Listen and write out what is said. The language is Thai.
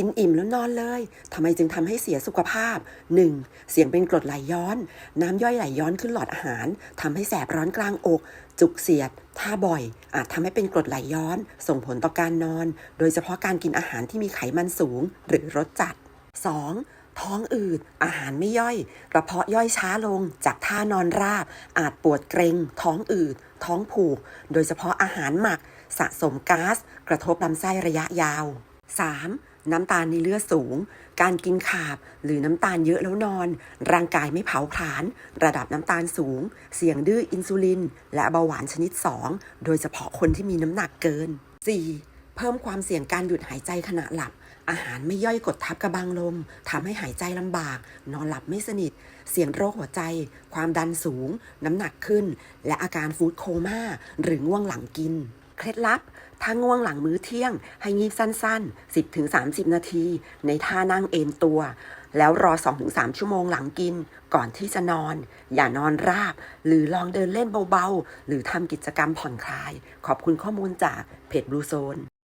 กินอิ่มแล้วนอนเลยทำไมจึงทำให้เสียสุขภาพ 1. เสียงเป็นกรดไหลย้อน น้ำย่อยไหลย้อนขึ้นหลอดอาหารทำให้แสบร้อนกลางอก จุกเสียดท่าบ่อย อาจทำให้เป็นกรดไหลย้อน ส่งผลต่อการนอน โดยเฉพาะการกินอาหารที่มีไขมันสูง หรือรสจัด 2. ท้องอืด อาหารไม่ย่อย กระเพาะย่อยช้าลง จากท่านอนราบ อาจปวดเกรงท้องอืด ท้องผูก โดยเฉพาะอาหารหมัก สะสมก๊าซ กระทบลำไส้ระยะยาว 3. น้ำตาลในเลือดสูง การกินขาบหรือน้ำตาลเยอะแล้วนอน ร่างกายไม่เผาผลาญ ระดับน้ำตาลสูง เสี่ยงดื้ออินซูลิน และเบาหวานชนิด 2 โดยเฉพาะคนที่มีน้ำหนักเกิน 4. เพิ่มความเสี่ยงการหยุดหายใจขณะหลับ อาหารไม่ย่อยกดทับกระบังลมทำให้หายใจลำบาก นอนหลับไม่สนิท เสี่ยงโรคหัวใจ ความดันสูง น้ำหนักขึ้น และอาการฟู้ดโคม่าหรือง่วงหลังกิน เคล็ดลับ ถ้าง่วงหลังมื้อเที่ยง ให้งีบสั้นๆ 10-30 นาที ในท่านั่งเอนตัว แล้วรอ 2-3 ชั่วโมงหลังกิน ก่อนที่จะนอน อย่านอนราบ หรือลองเดินเล่นเบาๆ หรือทำกิจกรรมผ่อนคลาย ขอบคุณข้อมูลจากเพจบลูโซน